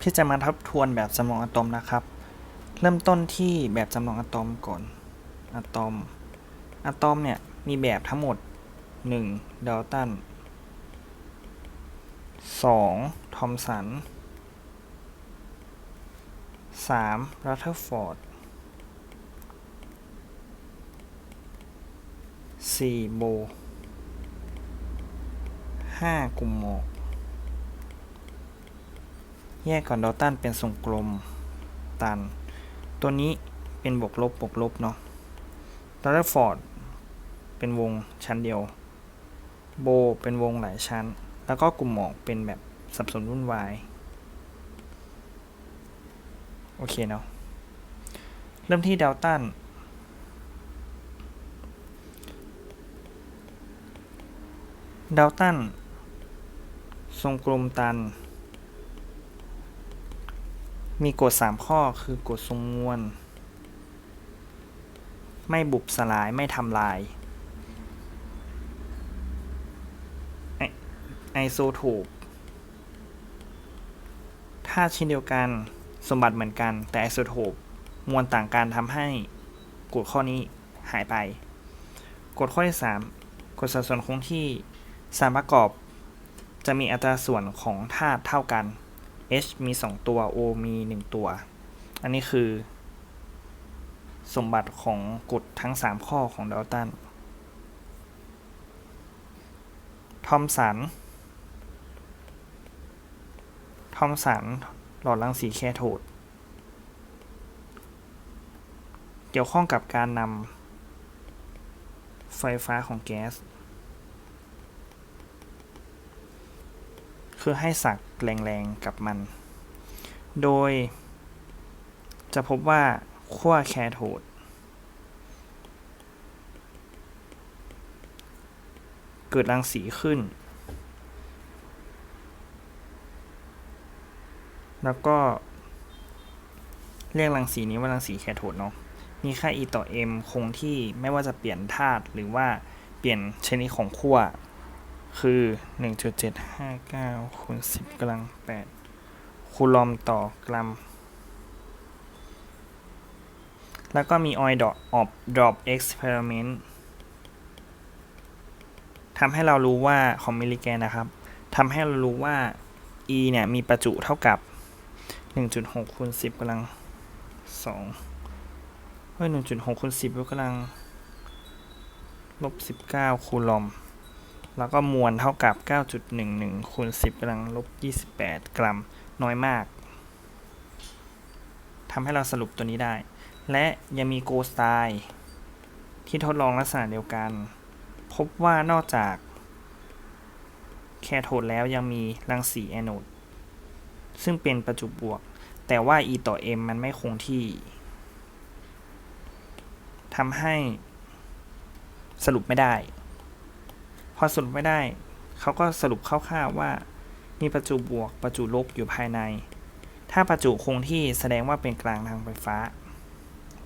ที่จะมาทบทวนแบบจำลองอะตอมนะครับ เริ่มต้นที่แบบจำลองอะตอมก่อนอะตอมอะตอมเนี่ยมีแบบทั้งหมด 1. ดัลตัน 2. ทอมสัน 3. รัตเทอร์ฟอร์ด 4. โบ 5. กลุ่มหมอก แยกก่อนดัลตันเป็นทรงกลมตัน ตัวนี้เป็นบวกลบบวกลบเนาะรัตเทอร์ฟอร์ดเป็นวงชั้นเดียว โบเป็นวงหลายชั้น แล้วก็กลุ่มหมอกเป็นแบบสับสนวุ่นวาย โอเคเนาะ เริ่มที่ดัลตันดัลตันทรงกลมตัน มีกฎ 3 ข้อคือกฎทรงมวลไม่บุบสลายไม่ทำลายไอโซโทปถ้าชิ้นเดียวกันสมบัติเหมือนกัน แต่ไอโซโทปมวลต่างกันทำให้กฎข้อนี้หายไป กฎข้อที่ 3กฎสัดส่วนคงที่สารประกอบจะมีอัตราส่วนของธาตุเท่ากัน H มี 2 ตัว O มี 1 ตัว อันนี้คือ สมบัติของกฎทั้ง 3 ข้อของดัลตันทอมสันทอมสันหลอดรังสีแคโทดเกี่ยวข้องกับการนำไฟฟ้าของแก๊ส คือให้สักแรงๆกับมัน โดย จะพบว่าขั้วแคโทดเกิดรังสีขึ้น แล้วก็ เรียกรังสีนี้ว่ารังสีแคโทดเนาะ มีค่า e ต่อ m คงที่ไม่ว่าจะเปลี่ยนธาตุหรือว่าเปลี่ยนชนิดของขั้ว คือ 1.759คูณ10กำลัง 8 คูลอมต่อกรัม แล้วก็มี oil drop of drop experiment ทำให้เรารู้ว่าของมิลลิแกนนะครับทำให้เรารู้ว่า e เนี่ย มีประจุเท่ากับ 1.6คูณ10กำลัง2เฮ้ย1.6คูณ10ยกกำลังลบ19คูลอม แล้วก็มวลเท่ากับ 9.11คูณ10กำลังลบ 28 กรัม น้อยมากทำให้เราสรุปตัวนี้ได้ และยังมีโกสไตล์ที่ทดลองลักษณะเดียวกัน พบว่านอกจากแคโทดแล้วยังมีรังสีแอนโอดซึ่งเป็นประจุบวก แต่ว่า e ต่อ m มันไม่คงที่ทำให้สรุปไม่ได้ พอสรุปไม่ได้ เขาก็สรุปคร่าวๆว่า มีประจุบวกประจุลบอยู่ภายใน ถ้าประจุคงที่แสดงว่าเป็นกลางทางไฟฟ้า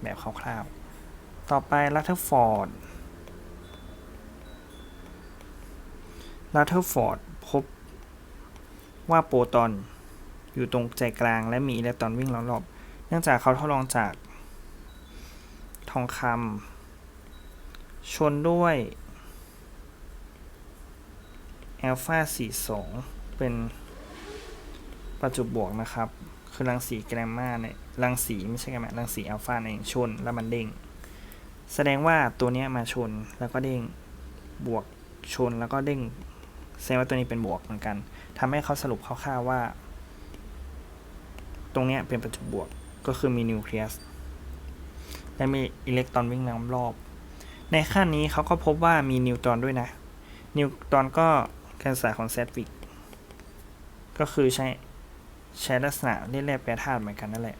แบบคร่าวๆ ต่อไปลัตเทอร์ฟอร์ดลัตเทอร์ฟอร์ดพบว่าโปรตอนอยู่ตรงใจกลางและมีอิเล็กตรอนวิ่งรอบๆ เนื่องจากเขาทดลองจากทองคำชนด้วย อัลฟา42 เป็นประจุบวกนะครับ คือรังสีแกรมมาเนี่ยรังสีไม่ใช่แกรมมารังสีอัลฟาเองชนแล้วมันเด้ง แสดงว่าตัวนี้มาชนแล้วก็เด้งบวกชนแล้วก็เด้งแสดงว่าตัวนี้เป็นบวกเหมือนกันทำให้เขาสรุปคร่าวๆว่า ตรงนี้เป็นประจุบวกก็คือมีนิวเคลียสและมีอิเล็กตรอนวิ่งล้อมรอบ ในขั้นนี้เขาก็พบว่ามีนิวตรอนด้วยนะ นิวตรอนก็ การสาของแซดวิกก็คือใช้ใช้ลักษณะเรียกแร่แปรธาตุเหมือนกันนั่นแหละ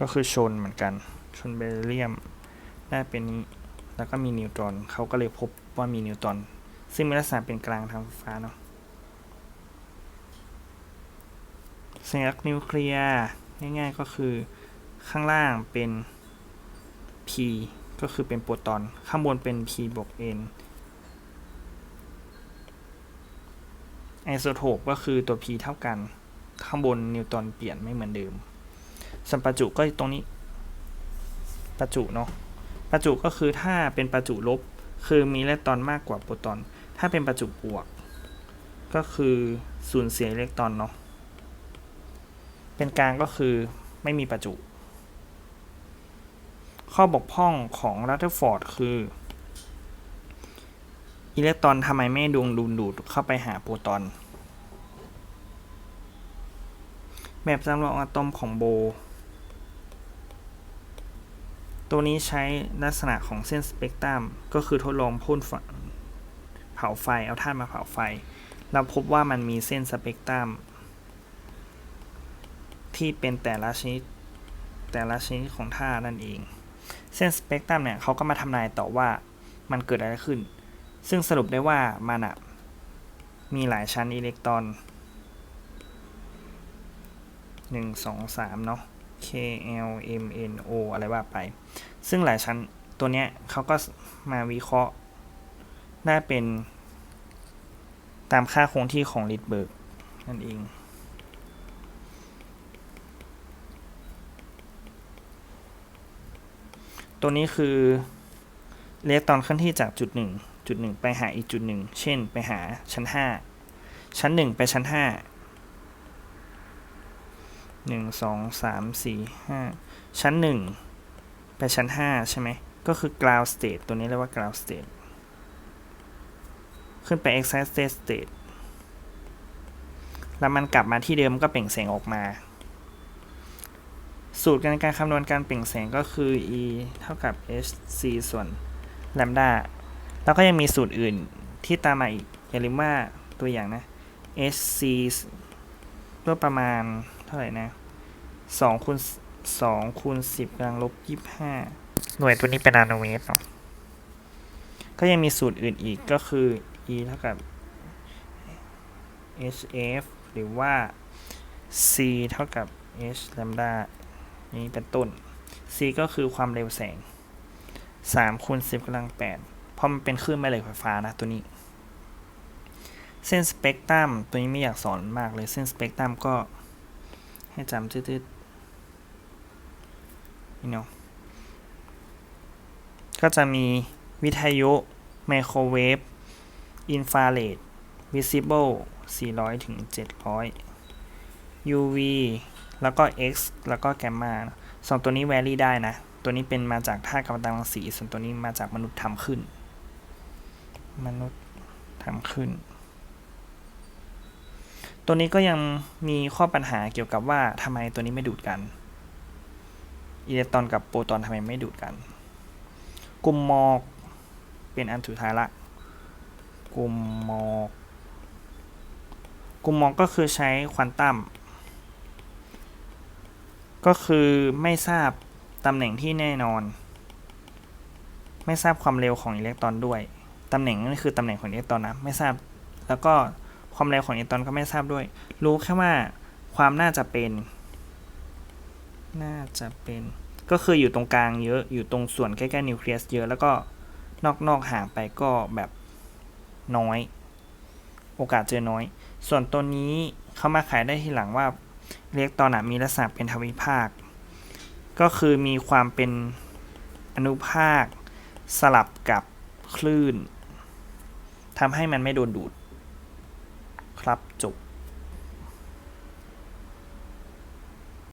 ก็คือชนเหมือนกัน ชนเบริเลียมได้เป็นนี้แล้วก็มีนิวตรอนเขาก็เลยพบว่ามีนิวตรอนซึ่งมีลักษณะเป็นกลางทางไฟฟ้าเนาะสัญลักษณ์นิวเคลียร์ง่ายๆก็คือข้างล่างเป็น P ก็คือเป็นโปรตอน ข้างบนเป็น P บวก N ไอโซโทปก็คือตัว p เท่ากัน ข้างบนนิวตอนเปลี่ยนไม่เหมือนเดิมส่วนประจุก็ตรงนี้ ประจุเนาะ ประจุก็คือถ้าเป็นประจุลบ คือมีอิเล็กตรอนมากกว่าโปรตอน ถ้าเป็นประจุบวก ก็คือสูญเสียอิเล็กตรอนเนาะ เป็นกลางก็คือไม่มีประจุ ข้อบกพร่องของรัตเทอร์ฟอร์ดคืออิเล็กตรอนทำไมไม่ดวงดูดดูดเข้าไปหาโปรตอน แบบจำลองอะตอมของโบ ตัวนี้ใช้ลักษณะของเส้นสเปกตรัมก็คือทดลองพ่นเผาไฟเอาธาตุมาเผาไฟ เราพบว่ามันมีเส้นสเปกตรัมที่เป็นแต่ละชนิดแต่ละชนิดของธาตุนั่นเอง เส้นสเปกตรัมเนี่ยเขาก็มาทำนายต่อว่ามันเกิดอะไรขึ้น ซึ่งสรุปได้ว่ามันอะมีหลายชั้นอิเล็กตรอนหนึ่งสองสามเนาะ K L M N O อะไรว่าไป ซึ่งหลายชั้นตัวเนี้ยเขาก็มาวิเคราะห์ได้เป็นตามค่าคงที่ของลิดเบิร์กนั่นเอง ตัวนี้คืออิเล็กตอนเคลื่อนที่จากจุดหนึ่งจุดหนึ่งไปหาอีกจุดหนึ่งเช่นไปหาชั้นห้าชั้นหนึ่งไปชั้นห้าหนึ่งสองสามสี่ห้าชั้นหนึ่งไปชั้นห้าใช่ไหมก็คือ ground state ตัวนี้เรียกว่า ground state ขึ้นไป excited state แล้วมันกลับมาที่เดิมก็เปล่งแสงออกมา สูตรการการคำนวณการเปล่งแสงก็คือ e เท่ากับ hc ส่วน lambda แล้วก็ยังมีสูตรอื่นที่ตามมาอีกอย่าลืมว่าตัวอย่างนะ hc ก็ประมาณเท่าไหร่นะ2คูณ2คูณ10กำลังลบ25 หน่วยตัวนี้เป็นนาโนเมตรเนาะก็ยังมีสูตรอื่นอีกก็คือ e เท่ากับ hf หรือว่า c เท่ากับ h lambda นี้เป็นต้น c ก็คือความเร็วแสง3คูณ10กำลัง8เพราะมันเป็นคลื่นแม่เหล็กไฟฟ้านะตัวนี้ เส้นสเปกตรัมตัวนี้ไม่อยากสอนมากเลยเส้นสเปกตรัมก็ให้จำตืดๆนี่เนาะก็จะมีวิทยุไมโครเวฟอินฟราเรดวิซิเบิล400ถึง700 UV แล้วก็ X แล้วก็แกมมาสองตัวนี้แวรี่ได้นะ ตัวนี้เป็นมาจากธาตุกัมมันตรังสี ส่วนตัวนี้มาจากมนุษย์ทำขึ้น มนุษย์ทำขึ้น ตัวนี้ก็ยังมีข้อปัญหาเกี่ยวกับว่าทำไมตัวนี้ไม่ดูดกัน อิเล็กตรอนกับโปรตอนทำไมไม่ดูดกัน กลุ่มหมอกเป็นอันสุดท้ายละ กลุ่มหมอก กลุ่มหมอกก็คือใช้ควอนตัม ก็คือไม่ทราบตำแหน่งที่แน่นอน ไม่ทราบความเร็วของอิเล็กตรอนด้วย ตำแหน่งนั่นคือตำแหน่งของอิเล็กตรอนนะ ไม่ทราบ แล้วก็ความเร็วของอิเล็กตรอนก็ไม่ทราบด้วย รู้แค่ว่าความน่าจะเป็น น่าจะเป็น ก็คืออยู่ตรงกลางเยอะ อยู่ตรงส่วนใกล้ๆนิวเคลียสเยอะ แล้วก็นอกๆห่างไปก็แบบน้อย โอกาสเจอน้อย ส่วนตัวนี้เขามาขายได้ทีหลังว่า เรียกตอนมีลักษณะเป็นทวิภาค ก็คือมีความเป็นอนุภาคสลับกับคลื่นทำให้มันไม่โดนดูด ครับจบ